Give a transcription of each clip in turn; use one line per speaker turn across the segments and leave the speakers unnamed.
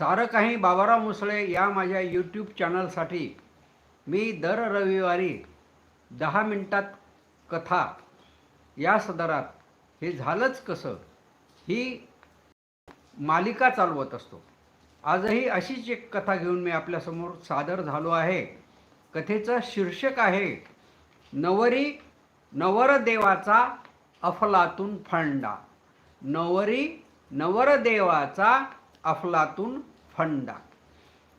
सारं काही बाबाराव मुसळे या माझ्या यूट्यूब चॅनलसाठी मी दर रविवारी दहा मिनटात कथा या सदरात हे झालंच कसं? ही मालिका चालवत असतो. आजही अशीच एक कथा घेऊन मी आपल्यासमोर सादर झालो आहे. कथेचं शीर्षक आहे नवरी नवरदेवाचा अफलातून फंडा. नवरी नवरदेवाचा अफलातून फंडा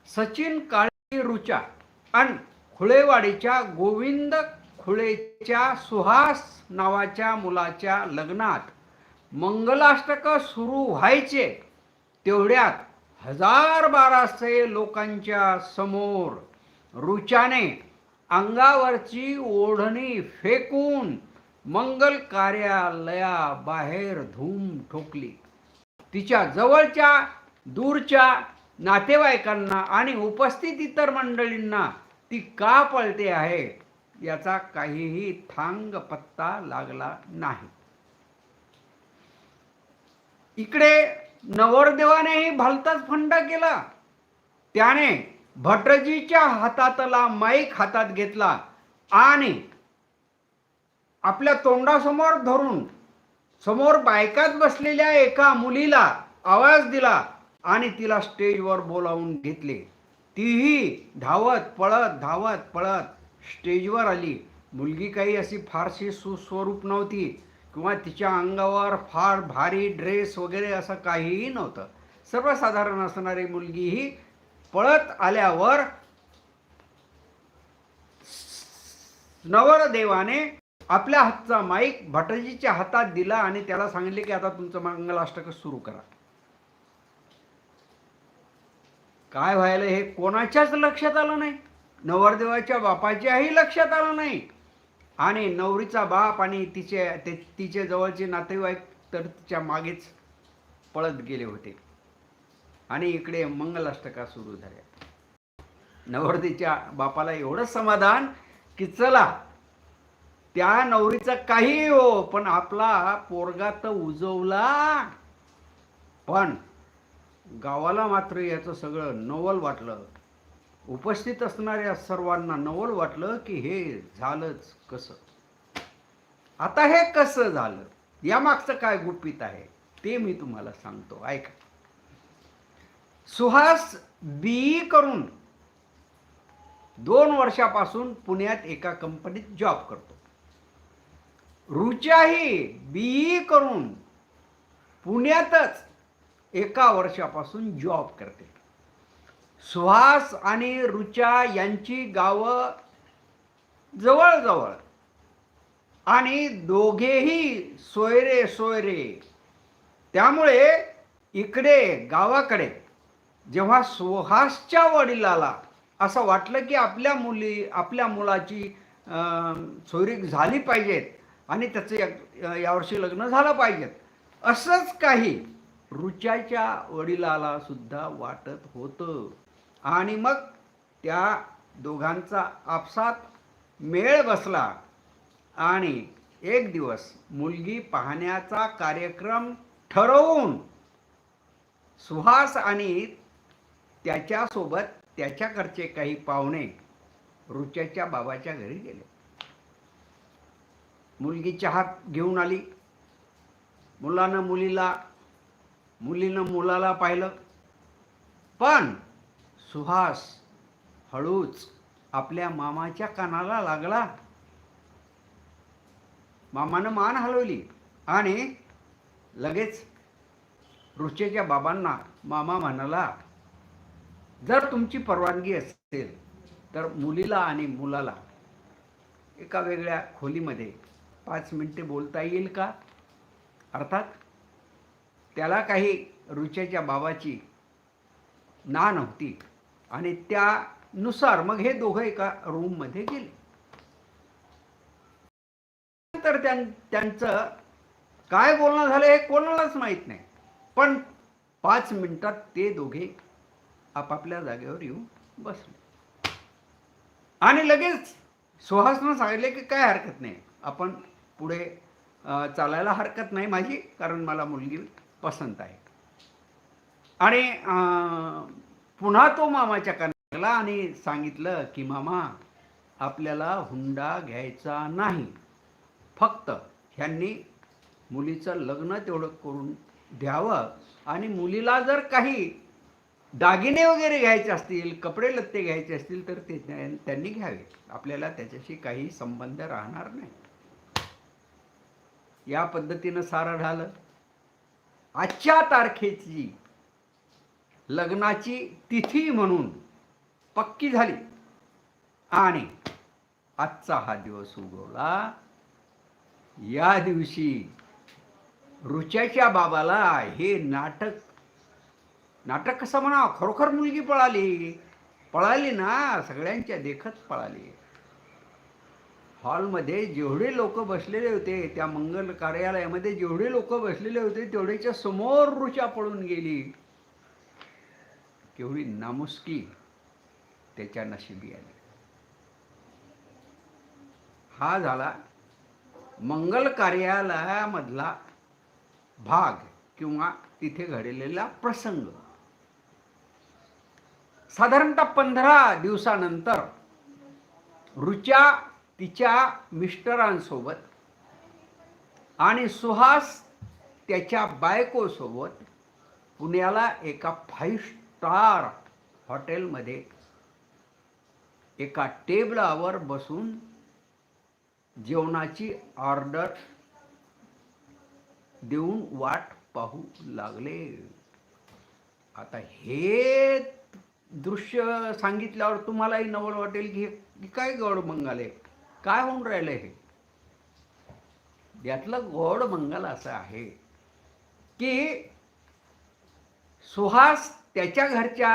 सचिन काळे रुचा आणि खुळेवाडीच्या गोविंद खुळेच्या सुहास नावाच्या मुलाच्या लग्नात मंगलाष्टक सुरू व्हायचे. तेवढ्यात हजार बाराशे लोकांच्या समोर रुचाने अंगावरची ओढणी फेकून मंगल कार्यालयाबाहेर धूम ठोकली. तिच्या जवळच्या दूरच्या नातेवाईकांना आणि उपस्थित इतर मंडळींना ती का पळते आहे याचा काहीही थांग पत्ता लागला नाही. इकडे नवरदेवानेही भलताच फंडा केला. त्याने भटजीच्या हातातला माईक हातात घेतला आणि आपल्या तोंडासमोर धरून समोर बायकात बसलेल्या एका मुलीला आवाज दिला. आणि तिला स्टेजवर बोलावून घेतले. तीही धावत पळत धावत पळत स्टेजवर आली. मुलगी काही अशी फारशी सुस्वरूप नव्हती किंवा तिच्या अंगावर फार भारी ड्रेस वगैरे असं काहीही नव्हतं. सर्वसाधारण असणारी मुलगी ही पळत आल्यावर नवरदेवाने आपल्या हातचा माईक भटजीच्या हातात दिला आणि त्याला सांगितले की आता तुमचं मंगलाष्टक सुरू करा. काय व्हायला हे कोणाच्याच लक्षात आलं नाही. नवरदेवाच्या बापाच्याही लक्षात आलं नाही. आणि नवरीचा बाप आणि तिचे ते तिचे जवळचे नातेवाईक तर तिच्या मागेच पळत गेले होते. आणि इकडे मंगलाष्टका सुरू झाल्या. नवरदेच्या बापाला एवढं समाधान की चला त्या नवरीचा काही हो पण आपला पोरगा तर उजवला. पण गावाला मात्र याचं सगळं नवल वाटलं. उपस्थित असणाऱ्या सर्वांना नवल वाटलं की हे झालंच कसं? आता हे कसं झालं? यामागचं काय गुपित आहे? ते मी तुम्हाला सांगतो. ऐका. सुहास बी करून दोन वर्षापासून पुण्यात एका कंपनीत जॉब करतो. रुचाही बी करून पुण्यातच एका वर्षापासून जॉब करते. सुहास आणि रुचा यांची गावं जवळजवळ आणि दोघेही सोयरे सोयरे. त्यामुळे इकडे गावाकडे जेव्हा सुहासच्या वडिलाला असं वाटलं की आपल्या मुली आपल्या मुलाची सोयरी झाली पाहिजेत आणि त्याचं या- यावर्षी लग्न झालं पाहिजेत असंच काही रुचाच्या वडिलाला सुद्धा वाटत होतं. आणि मग त्या दोघांचा आपसात मेळ बसला. आणि एक दिवस मुलगी पाहण्याचा कार्यक्रम ठरवून सुहास आणि त्याच्यासोबत त्याच्याकडचे काही पाहुणे रुच्याच्या बाबाच्या घरी गेले. मुलगी चहा घेऊन आली. मुलानं मुलीला मुलीनं मुलाला पाहिलं. पण सुहास हळूच आपल्या मामाच्या कानाला लागला. मामानं मान हलवली आणि लगेच रुचेच्या बाबांना मामा म्हणाला जर तुमची परवानगी असेल तर मुलीला आणि मुलाला एका वेगळ्या खोलीमध्ये पाच मिनिटे बोलता येईल का? अर्थात त्याला काही रुचेच्या भावाची ना नव्हती. आणि त्यानुसार मग हे दोघं एका रूममध्ये गेले. तर त्यांचं काय बोलणं झालं हे कोणालाच माहीत नाही. पण पाच मिनिटात ते दोघे आपापल्या जागेवर येऊन बसले. आणि लगेच सुहासनं सांगितले की काय हरकत नाही. आपण पुढे चालायला हरकत नाही माझी कारण मला मुलगी पसंत आहे. आणि अं, पुन्हा तो मामाच्या कानाला आणि सांगितलं की मामा आपल्याला हुंडा घ्यायचा नाही. फक्त ह्यांनी मुलीचं लग्न तेवढं करून द्यावं. आणि मुलीला जर काही दागिने वगैरे घ्यायचे असतील कपडे लत्ते घ्यायचे असतील तर ते त्यांनी घ्यावे. आपल्याला त्याच्याशी काही संबंध राहणार नाही. या पद्धतीनं सारं झालं. आजच्या तारखेची लग्नाची तिथी म्हणून पक्की झाली. आणि आजचा हा दिवस उगवला. या दिवशी रुच्याच्या बाबाला हे नाटक नाटक कसं म्हणा खरोखर मुलगी पळाली. पळाली ना सगळ्यांच्या देखत पळाली. हॉलमध्ये जेवढे लोक बसलेले होते त्या मंगल कार्यालयामध्ये जेवढे लोक बसलेले होते तेवढेच्या समोर रुचा पळून गेली. केवढी नामुस्की त्याच्या नशिबी आली. हा झाला मंगल कार्यालयामधला भाग किंवा तिथे घडलेला प्रसंग. साधारणतः पंधरा दिवसानंतर रुचा तिच्या मिस्टरांसोबत आणि सुहास त्याच्या बायकोसोबत पुण्याला एका फाईव्ह स्टार हॉटेलमध्ये एका टेबलावर बसून जेवणाची ऑर्डर देऊन वाट पाहू लागले. आता हे दृश्य सांगितल्यावर तुम्हालाही नवल वाटेल की हे काय गौड मंगाल? आहे काय होऊन राहिलं हे? यातलं गोड मंगल असं आहे की सुहास त्याच्या घरच्या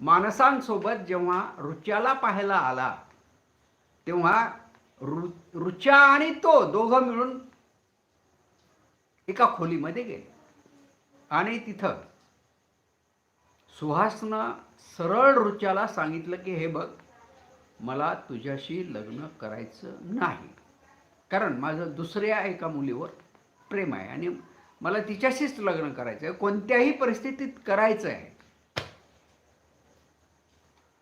माणसांसोबत जेव्हा रुच्याला पाहायला आला तेव्हा रु रुचा आणि तो दोघं मिळून एका खोलीमध्ये गेले. आणि तिथं सुहासनं सरळ रुच्याला सांगितलं की हे बघ मला तुझ्याशी लग्न करायचं नाही. कारण माझं दुसऱ्या एका मुलीवर प्रेम आहे आणि मला तिच्याशीच लग्न करायचं आहे. कोणत्याही परिस्थितीत करायचं आहे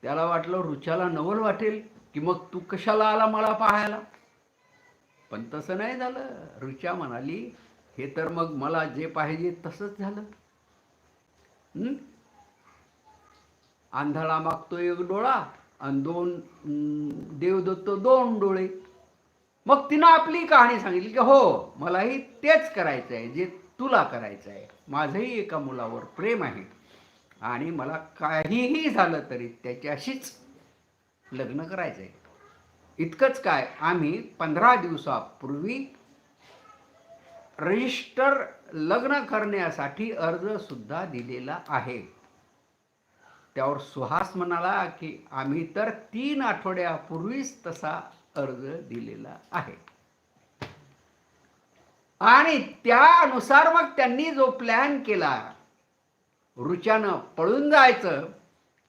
त्याला वाटलं रुचाला नवल वाटेल की मग तू कशाला आला मला पाहायला? पण तसं नाही झालं. रुचा म्हणाली हे तर मग मला जे पाहिजे तसंच झालं. आंधळा मागतो एक डोळा. आणि दोन देवदत्त दोन डोळे. मग तिनं आपली कहाणी सांगितली की हो मलाही तेच करायचं आहे जे तुला करायचं आहे. माझंही एका मुलावर प्रेम आहे. आणि मला काहीही झालं तरी त्याच्याशीच लग्न करायचं आहे. इतकंच काय आम्ही पंधरा दिवसापूर्वी रजिस्टर लग्न करण्यासाठी अर्जसुद्धा दिलेला आहे. त्यावर सुहास म्हणाला की आम्ही तर तीन आठवड्यापूर्वीच तसा अर्ज दिलेला आहे. आणि त्यानुसार मग त्यांनी जो प्लॅन केला रुच्यानं पळून जायचं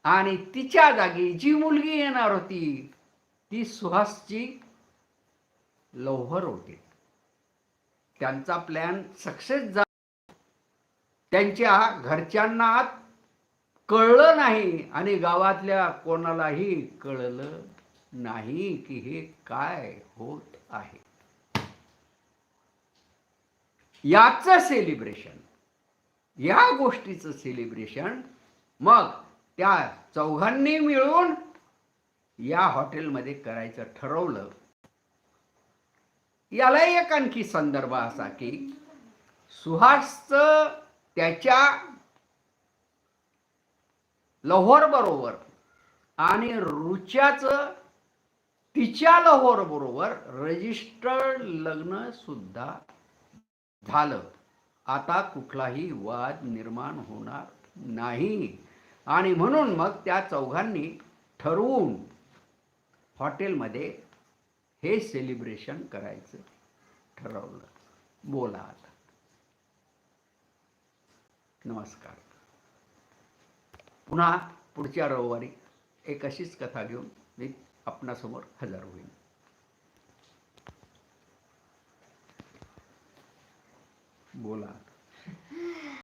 आणि तिच्या जागी जी मुलगी येणार होती ती सुहासची लवहर होती. त्यांचा प्लॅन सक्सेस झाला. त्यांच्या घरच्यांना कळलं नाही आणि गावातल्या कोणालाही कळलं नाही की हे काय होत आहे. याचं सेलिब्रेशन या गोष्टीचं सेलिब्रेशन मग त्या चौघांनी मिळून या हॉटेलमध्ये करायचं ठरवलं. याला एक आणखी संदर्भ असा की सुहासचं त्याच्या लहोर बरोबर. आणि रुच्याचं तिच्या लहोर बरोबर रजिस्टर्ड लग्न सुद्धा झालं. आता कुठलाही वाद निर्माण होणार नाही. आणि म्हणून मग त्या चौघांनी ठरवून हॉटेलमध्ये हे सेलिब्रेशन करायचं ठरवलं. बोला आता. नमस्कार. पुन्हा पुढच्या रविवारी एक अशीच कथा घेऊन मी आपणासमोर हजर होईल बोला.